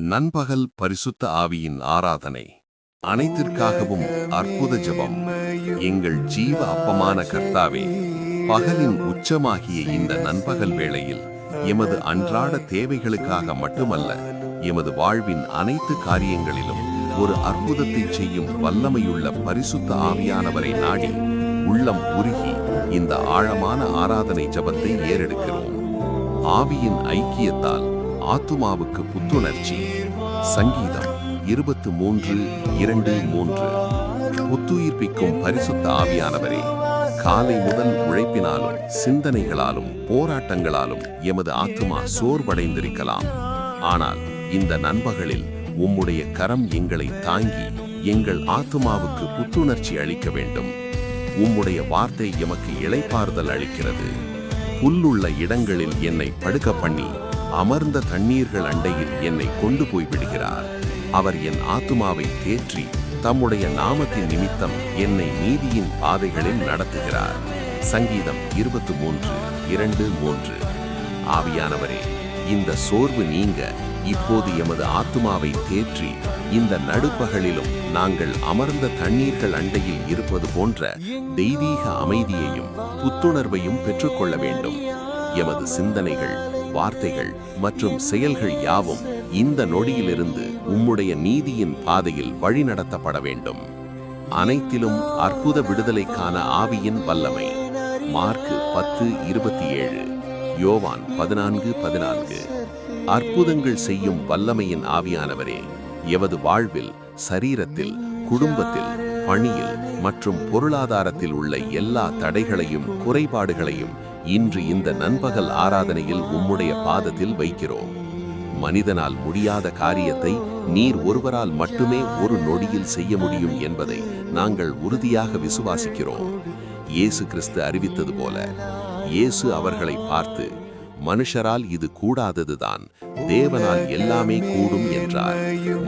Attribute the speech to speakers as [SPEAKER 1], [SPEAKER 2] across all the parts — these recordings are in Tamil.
[SPEAKER 1] நண்பகல் பரிசுத்த ஆவியின் ஆராதனை. அனைத்திற்காகவும் அற்புத ஜெபம். எங்கள் ஜீவ அப்பமான கர்த்தாவே பகலின் உச்சமாகிய இந்த நண்பகல் வேளையில் எமது அன்றாட தேவைகளுக்காக மட்டுமல்ல எமது வாழ்வின் அனைத்து காரியங்களிலும் ஒரு அற்புதத்தை செய்யும் வல்லமையுள்ள பரிசுத்த ஆவியானவரை நாடி உள்ளம் உருகி இந்த ஆழமான ஆராதனை ஜெபத்தை ஏறெடுக்கிறோம். ஆவியின் ஐக்கியத்தால் ஆத்துமாவுக்கு புத்துணர்ச்சி. சங்கீதம் இருபத்து மூன்று இரண்டு மூன்று. புத்துயிர்ப்பிக்கும் பரிசுத்த ஆவியானவரே காலை முதல் உழைப்பினாலும் சிந்தனைகளாலும் போராட்டங்களாலும் எமது ஆத்துமா சோர்வடைந்திருக்கலாம். ஆனால் இந்த நண்பகலில் உம்முடைய கரம் எங்களை தாங்கி எங்கள் ஆத்துமாவுக்கு புத்துணர்ச்சி அளிக்க வேண்டும். உம்முடைய வார்த்தை எமக்கு இளைப்பாறுதல் அளிக்கிறது. புல்லுள்ள இடங்களில் என்னை படுக்க பண்ணி அமர்ந்த தண்ணீர்கள் அண்டையில் என்னை கொண்டு போய் விடுகிறார். அவர் என் ஆத்துமாவை தேற்றி தம்முடைய நாமத்தின் நிமித்தம் என்னை நீதியின் பாதைகளில் நடத்துகிறார். சங்கீதம் இருபத்தி மூன்று இரண்டு மூன்று. ஆவியானவரே இந்த சோர்வு நீங்க இப்போது எமது ஆத்துமாவை தேற்றி இந்த நடுப்பகலிலும் நாங்கள் அமர்ந்த தண்ணீர்கள் அண்டையில் இருப்பது போன்ற தெய்வீக அமைதியையும் புத்துணர்வையும் பெற்றுக்கொள்ள வேண்டும். எமது சிந்தனைகள் வார்த்தைகள் மற்றும் செயல்கள் யாவும் இந்த நொடியிலிருந்து உம்முடைய நீதியின் பாதையில் வழிநடத்தப்பட வேண்டும். அனைத்திலும் அற்புத விடுதலைக்கான ஆவியின் வல்லமை. மார்க்கு பத்து இருபத்தி ஏழு. யோவான் பதினான்கு பதினான்கு. அற்புதங்கள் செய்யும் வல்லமையின் ஆவியானவரே எவது வாழ்வில் சரீரத்தில் குடும்பத்தில் பணியில் மற்றும் பொருளாதாரத்தில் உள்ள எல்லா தடைகளையும் குறைபாடுகளையும் இன்று இந்த நண்பகல் ஆராதனையில் உம்முடைய பாதத்தில் வைக்கிறோம். மனிதனால் முடியாத காரியத்தை நீர் ஒருவரால் மட்டுமே ஒரு நொடியில் செய்ய முடியும் என்பதை நாங்கள் உறுதியாக விசுவாசிக்கிறோம். இயேசு கிறிஸ்து அறிவித்தது போல இயேசு அவர்களை பார்த்து மனுஷரால் இது கூடாததுதான் தேவனால் எல்லாமே கூடும் என்றார்.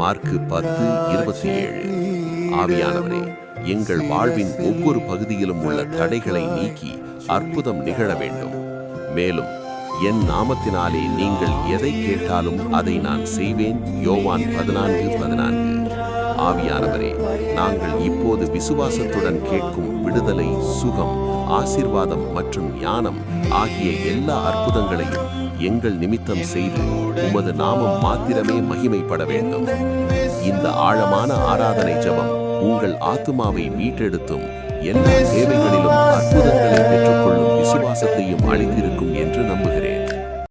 [SPEAKER 1] மார்க்கு பத்து இருபத்தி ஏழு. ஆவியானவரே எங்கள் வாழ்வின் ஒவ்வொரு பகுதியிலும் உள்ள தடைகளை நீக்கி அற்புதம் நிகழ வேண்டும். மேலும் என் நாமத்தினாலே நீங்கள் எதை கேட்டாலும் அதை நான் செய்வேன். யோவான் பதினான்கு பதினான்கு. ஆவியானவரே நாங்கள் இப்போது விசுவாசத்துடன் கேட்கும் விடுதலை சுகம் ஆசிர்வாதம் மற்றும் ஞானம் ஆகிய எல்லா அற்புதங்களையும் எங்கள் நிமித்தம் செய்து உமது நாமம் மாத்திரமே மகிமைப்பட வேண்டும். இந்த ஆழமான ஆராதனை ஜெபம் உங்கள் ஆத்துமாவை மீட்டெடுத்தும் எல்லா தேவைகளிலும் அற்புதங்களை பெற்றுக்கொள்ளும் விசுவாசத்தையும் அளித்திருக்கும் என்று நம்புகிறேன்.